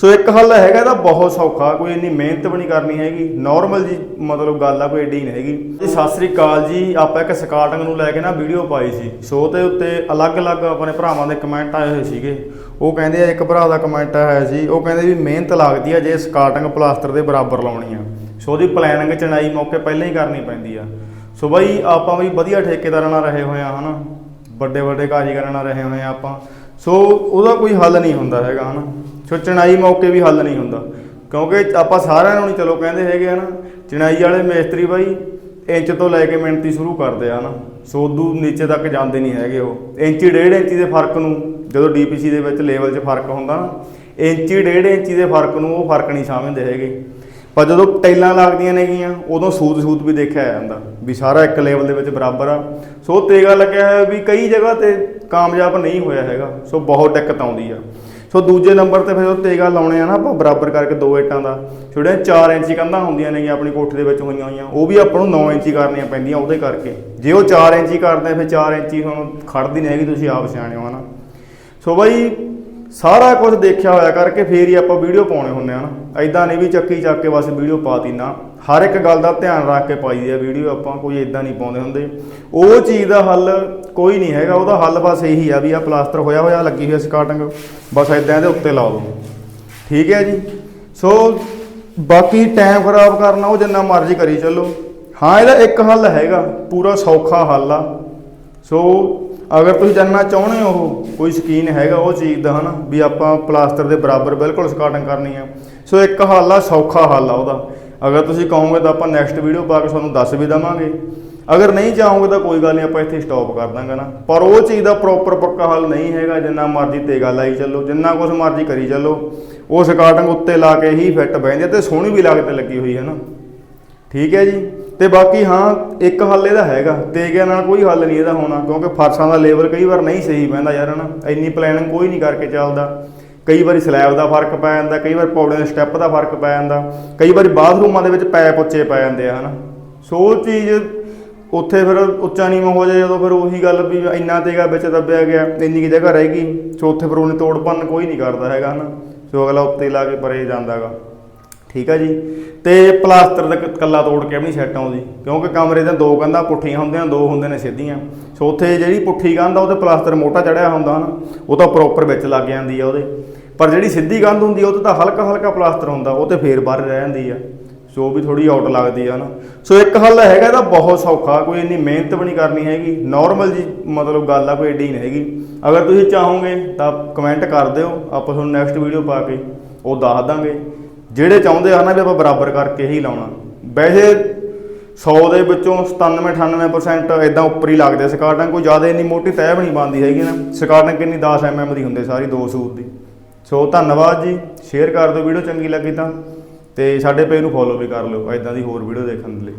ਸੋ ਇੱਕ ਹੱਲ ਹੈਗਾ, ਇਹਦਾ ਬਹੁਤ ਸੌਖਾ, ਕੋਈ ਇੰਨੀ ਮਿਹਨਤ ਵੀ ਨਹੀਂ ਕਰਨੀ ਹੈਗੀ। ਨਾਰਮਲ ਜੀ ਮਤਲਬ ਗੱਲ ਆ, ਕੋਈ ਏਡੀ ਨਹੀਂ ਹੈਗੀ। ਜੀ, ਸਤਿ ਸ੍ਰੀ ਅਕਾਲ ਜੀ, ਆਪਾਂ ਇੱਕ ਸਕਾਟਿੰਗ ਨੂੰ ਲੈ ਕੇ ਨਾ ਵੀਡੀਓ ਪਾਈ ਸੀ। ਸੋ ਤੇ ਉੱਤੇ ਅਲੱਗ-ਅਲੱਗ ਆਪਣੇ ਭਰਾਵਾਂ ਦੇ ਕਮੈਂਟ ਆਏ ਹੋਏ ਸੀਗੇ। ਉਹ ਕਹਿੰਦੇ ਆ, ਇੱਕ ਭਰਾ ਦਾ ਕਮੈਂਟ ਆਇਆ ਸੀ, ਉਹ ਕਹਿੰਦੇ ਵੀ ਮਿਹਨਤ ਲੱਗਦੀ ਆ ਜੇ ਸਕਾਟਿੰਗ ਪਲਾਸਟਰ ਦੇ ਬਰਾਬਰ ਲਾਉਣੀ ਆ। ਸੋ ਉਹਦੀ ਪਲੈਨਿੰਗ ਚਣਾਈ ਮੌਕੇ ਪਹਿਲਾਂ ਹੀ ਕਰਨੀ ਪੈਂਦੀ ਆ। ਸੋ ਬਾਈ, ਆਪਾਂ ਵੀ ਵਧੀਆ ਠੇਕੇਦਾਰਾਂ ਨਾਲ ਰਹੇ ਹੋਏ ਆ, ਹਨਾ? ਵੱਡੇ ਵੱਡੇ ਕਾਰੀਗਰਾਂ ਨਾਲ ਰਹੇ ਹੋਏ ਆ ਆਪਾਂ। ਸੋ ਉਹਦਾ ਕੋਈ ਹੱਲ ਨਹੀਂ ਹੁੰਦਾ ਹੈਗਾ, ਹਨਾ? ਸੋ ਚਣਾਈ ਮੌਕੇ ਵੀ ਹੱਲ ਨਹੀਂ ਹੁੰਦਾ। ਕਿਉਂਕਿ ਆਪਾਂ ਸਾਰਿਆਂ ਨੂੰ ਨਹੀਂ ਚਲੋ ਕਹਿੰਦੇ ਹੈਗੇ ਆ ਨਾ, ਚਣਾਈ ਵਾਲੇ ਮੇਸਤਰੀ ਬਾਈ ਇੰਚ ਤੋਂ ਲੈ ਕੇ ਮਿਣਤੀ ਸ਼ੁਰੂ ਕਰਦੇ ਆ ਨਾ। ਸੋ ਉਦੋਂ ਨੀਚੇ ਤੱਕ ਜਾਂਦੇ ਨਹੀਂ ਹੈਗੇ ਉਹ। ਇੰਚੀ ਡੇਢ ਇੰਚੀ ਦੇ ਫ਼ਰਕ ਨੂੰ ਜਦੋਂ ਡੀਪੀਸੀ ਦੇ ਵਿੱਚ ਲੈਵਲ 'ਚ ਫ਼ਰਕ ਹੁੰਦਾ ਨਾ, ਇੰਚੀ ਡੇਢ ਇੰਚੀ ਦੇ ਫ਼ਰਕ ਨੂੰ ਉਹ ਫ਼ਰਕ ਨਹੀਂ ਸਮਝਦੇ ਹੈਗੇ। ਪਰ ਜਦੋਂ ਟੈਲਾਂ ਲੱਗਦੀਆਂ ਨੇਗੀਆਂ, ਉਦੋਂ ਸੂਤ ਸੂਤ ਵੀ ਦੇਖਿਆ ਜਾਂਦਾ ਵੀ ਸਾਰਾ ਇੱਕ ਲੈਵਲ ਦੇ ਵਿੱਚ ਬਰਾਬਰ ਆ। ਸੋ ਤੇਗਾ ਲੱਗਿਆ ਹੈ ਵੀ ਕਈ ਜਗ੍ਹਾ ਤੇ ਕਾਮਯਾਬ ਨਹੀਂ ਹੋਇਆ ਹੈਗਾ। ਸੋ ਬਹੁਤ ਦਿੱਕਤ ਆਉਂਦੀ ਆ। ਸੋ ਦੂਜੇ ਨੰਬਰ ਤੇ ਫਿਰ ਉਹ ਤੇਗਾ ਲਾਉਣੇ ਆ ਨਾ ਆਪਾਂ ਬਰਾਬਰ ਕਰਕੇ ਦੋ ਇੱਟਾਂ ਦਾ। ਛੋੜੇ 4 ਇੰਚੀ ਕੰਧਾਂ ਹੁੰਦੀਆਂ ਨੇਗੀਆਂ ਆਪਣੀ ਕੋਠੀ ਦੇ ਵਿੱਚ ਹੋਈਆਂ ਹੋਈਆਂ, ਉਹ ਵੀ ਆਪਾਂ ਨੂੰ 9 ਇੰਚੀ ਕਰਨੀਆਂ ਪੈਂਦੀਆਂ ਉਹਦੇ ਕਰਕੇ। ਜੇ ਉਹ 4 ਇੰਚੀ ਕਰਦੇ ਫਿਰ 4 ਇੰਚੀ ਹੁਣ ਖੜਦੀ ਨਹੀਂ ਹੈਗੀ, ਤੁਸੀਂ ਆਪ ਸਿਆਣੇ ਹੋ ਹਨਾ। ਸੋ ਬਾਈ ਸਾਰਾ ਕੁਝ ਦੇਖਿਆ ਹੋਇਆ ਕਰਕੇ ਫੇਰ ਹੀ ਆਪਾਂ ਵੀਡੀਓ ਪਾਉਣੇ ਹੁੰਦੇ ਆ ਨਾ। ਐਦਾਂ ਨਹੀਂ ਵੀ ਚੱਕੀ ਚੱਕ ਕੇ ਬਸ ਵੀਡੀਓ ਪਾਤੀ ਨਾ। ਹਰ ਇੱਕ ਗੱਲ ਦਾ ਧਿਆਨ ਰੱਖ ਕੇ ਪਾਈਦੀ ਆ ਵੀਡੀਓ ਆਪਾਂ, ਕੋਈ ਐਦਾਂ ਨਹੀਂ ਪਾਉਂਦੇ ਹੁੰਦੇ। ਉਹ ਚੀਜ਼ ਦਾ ਹੱਲ ਕੋਈ ਨਹੀਂ ਹੈਗਾ, ਉਹਦਾ ਹੱਲ ਬਸ ਇਹੀ ਆ ਵੀ ਆ ਪਲਾਸਟਰ ਹੋਇਆ ਹੋਇਆ, ਲੱਗੀ ਹੋਈ ਸਕਾਟਿੰਗ, ਬਸ ਐਦਾਂ ਇਹਦੇ ਉੱਤੇ ਲਾ ਦਿਓ ਠੀਕ ਹੈ ਜੀ? ਸੋ ਬਾਕੀ ਟਾਈਮ ਖਰਾਬ ਕਰਨਾ, ਉਹ ਜਿੰਨਾ ਮਰਜ਼ੀ ਕਰੀ ਚੱਲੋ। ਹਾਂ, ਇਹਦਾ ਇੱਕ ਹੱਲ ਹੈਗਾ, ਪੂਰਾ ਸੌਖਾ ਹੱਲ ਆ। ਸੋ ਅਗਰ ਤੁਸੀਂ ਜਾਨਣਾ ਚਾਹੁੰਦੇ ਹੋ ਕੋਈ ਸ਼ਕੀਨ ਹੈਗਾ ਉਹ ਚੀਜ਼ ਦਾ ਹਨਾ, ਵੀ ਆਪਾਂ ਪਲਾਸਟਰ ਦੇ ਬਰਾਬਰ ਬਿਲਕੁਲ ਸਕਾਟਿੰਗ ਕਰਨੀ ਆ। ਸੋ ਇੱਕ ਹੱਲ ਆ, ਸੌਖਾ ਹੱਲ ਆ ਉਹਦਾ। ਅਗਰ ਤੁਸੀਂ ਕਹੋਗੇ ਤਾਂ ਆਪਾਂ ਨੈਕਸਟ ਵੀਡੀਓ ਪਾ ਕੇ ਤੁਹਾਨੂੰ ਦੱਸ ਵੀ ਦਵਾਂਗੇ। ਅਗਰ ਨਹੀਂ ਚਾਹੋਗੇ ਤਾਂ ਕੋਈ ਗੱਲ ਨਹੀਂ, ਆਪਾਂ ਇੱਥੇ ਸਟਾਪ ਕਰ ਦਾਂਗੇ ਨਾ। ਪਰ ਉਹ ਚੀਜ਼ ਦਾ ਪ੍ਰੋਪਰ ਪੱਕਾ ਹੱਲ ਨਹੀਂ ਹੈਗਾ, ਜਿੰਨਾ ਮਰਜ਼ੀ ਤੇਗਾ ਲਾਈ ਚੱਲੋ, ਜਿੰਨਾ ਕੁਝ ਮਰਜ਼ੀ ਕਰੀ ਚੱਲੋ। ਉਹ ਸਕਾਟਿੰਗ ਉੱਤੇ ਲਾ ਕੇ ਹੀ ਫਿੱਟ ਬਹਿੰਦੀ ਆ ਤੇ ਸੋਹਣੀ ਵੀ ਲਾਗਤ ਲੱਗੀ ਹੋਈ ਹੈ ਨਾ। ਠੀਕ ਹੈ ਜੀ? ਤੇ ਬਾਕੀ ਹਾਂ, ਇੱਕ ਹੱਲ ਇਹਦਾ ਹੈਗਾ ਤੇਗਿਆਂ ਨਾਲ ਕੋਈ ਹੱਲ ਨਹੀਂ ਇਹਦਾ ਹੋਣਾ, ਕਿਉਂਕਿ ਫਰਸ਼ਾਂ ਦਾ ਲੇਬਰ ਕਈ ਵਾਰ ਨਹੀਂ ਸਹੀ ਪੈਂਦਾ ਯਾਰ ਹਨਾ, ਇੰਨੀ ਪਲੈਨਿੰਗ ਕੋਈ ਨਹੀਂ ਕਰਕੇ ਚੱਲਦਾ। ਕਈ ਵਾਰੀ ਸਲੈਬ ਦਾ ਫ਼ਰਕ ਪੈ ਜਾਂਦਾ, ਕਈ ਵਾਰ ਪੌੜੀਆਂ ਦੇ ਸਟੈਪ ਦਾ ਫ਼ਰਕ ਪੈ ਜਾਂਦਾ, ਕਈ ਵਾਰੀ ਬਾਥਰੂਮਾਂ ਦੇ ਵਿੱਚ ਪੈਪ ਉੱਚੇ ਪੈ ਜਾਂਦੇ ਆ ਹਨਾ। ਸੋ ਉਹ ਚੀਜ਼ ਉੱਥੇ ਫਿਰ ਉੱਚਾ ਨੀਵਾਂ ਹੋ ਜਾਏ, ਜਦੋਂ ਫਿਰ ਉਹੀ ਗੱਲ ਵੀ ਇੰਨਾ ਤੇਗਾ ਵਿੱਚ ਦੱਬਿਆ ਗਿਆ, ਇੰਨੀ ਕੀ ਜਗ੍ਹਾ ਰਹਿ ਗਈ, ਸੋ ਉੱਥੇ ਫਿਰ ਉਹਨੇ ਤੋੜ ਭੰਨ ਕੋਈ ਨਹੀਂ ਕਰਦਾ ਹੈਗਾ ਹਨਾ। ਸੋ ਅਗਲਾ ਉੱਤੇ ਲਾ ਕੇ ਪਰੇ ਜਾਂਦਾਗਾ ਠੀਕ ਆ ਜੀ। ਤੇ ਪਲਾਸਟਰ ਦਾ ਕੱਲਾ ਤੋੜ ਕੇ ਵੀ ਨਹੀਂ ਸੈੱਟ ਆਉਂਦੀ। ਕਿਉਂਕਿ ਕਮਰੇ ਦੇ ਦੋ ਕੰਧਾਂ ਪੁੱਠੀਆਂ ਹੁੰਦੀਆਂ, ਦੋ ਹੁੰਦੇ ਨੇ ਸਿੱਧੀਆਂ। ਸੋ ਉੱਥੇ ਜਿਹੜੀ ਪੁੱਠੀ ਕੰਧ ਆ, ਉਹਦੇ ਪਲਾਸਟਰ ਮੋਟਾ ਚੜਿਆ ਹੁੰਦਾ ਨਾ ਉਹ ਤਾਂ ਪ੍ਰੋਪਰ ਵਿੱਚ ਲੱਗ ਜਾਂਦੀ ਆ ਉਹਦੇ। ਪਰ ਜਿਹੜੀ ਸਿੱਧੀ ਕੰਧ ਹੁੰਦੀ ਆ, ਉਹ ਤੇ ਤਾਂ ਹਲਕਾ ਹਲਕਾ ਪਲਾਸਟਰ ਹੁੰਦਾ, ਉਹ ਤੇ ਫੇਰ ਬਾਹਰ ਰਹਿ ਜਾਂਦੀ ਆ। ਸੋ ਉਹ ਵੀ ਥੋੜੀ ਆਊਟ ਲੱਗਦੀ ਆ ਨਾ ਸੋ ਇੱਕ ਹੱਲ ਹੈਗਾ, ਇਹਦਾ ਬਹੁਤ ਸੌਖਾ, ਕੋਈ ਇੰਨੀ ਮਿਹਨਤ ਵੀ ਨਹੀਂ ਕਰਨੀ ਹੈਗੀ। ਨਾਰਮਲ ਜੀ ਮਤਲਬ ਗੱਲ ਆ, ਕੋਈ ਏਡੀ ਨਹੀਂ ਹੈਗੀ। ਅਗਰ ਤੁਸੀਂ ਚਾਹੋਗੇ ਤਾਂ ਕਮੈਂਟ ਕਰ ਦਿਓ, ਆਪਾਂ ਤੁਹਾਨੂੰ ਨੈਕਸਟ ਵੀਡੀਓ ਪਾ ਕੇ ਉਹ ਦੱਸ ਦਾਂਗੇ। ਜਿਹੜੇ ਚਾਹੁੰਦੇ ਆ ਨਾ ਵੀ ਆਪਾਂ ਬਰਾਬਰ ਕਰਕੇ ਹੀ ਲਾਉਣਾ। ਵੈਸੇ 100 ਦੇ ਵਿੱਚੋਂ 97 98% ਇਦਾਂ ਉੱਪਰ ਹੀ ਲੱਗਦੇ ਸਕਾਟਾਂ ਕੋਈ ਜ਼ਿਆਦਾ ਇੰਨੀ ਮੋਟੀ ਤੈਅ ਵੀ ਨਹੀਂ ਬਣਦੀ ਹੈਗੀ ਨਾ। ਸਕਾਟਾਂ ਕਿੰਨੀ 10 ਐਮਐਮ ਦੀ ਹੁੰਦੇ, ਸਾਰੀ ਦੋ ਸੂਟ ਦੀ। ਸੋ ਧੰਨਵਾਦ ਜੀ ਸ਼ੇਅਰ ਕਰ ਦਿਓ, ਵੀਡੀਓ ਚੰਗੀ ਲੱਗੀ ਤਾਂ। ਤੇ ਸਾਡੇ ਪੇਜ ਨੂੰ ਫੋਲੋ ਵੀ ਕਰ ਲਿਓ ਇਦਾਂ ਦੀ ਹੋਰ ਵੀਡੀਓ ਦੇਖਣ ਲਈ।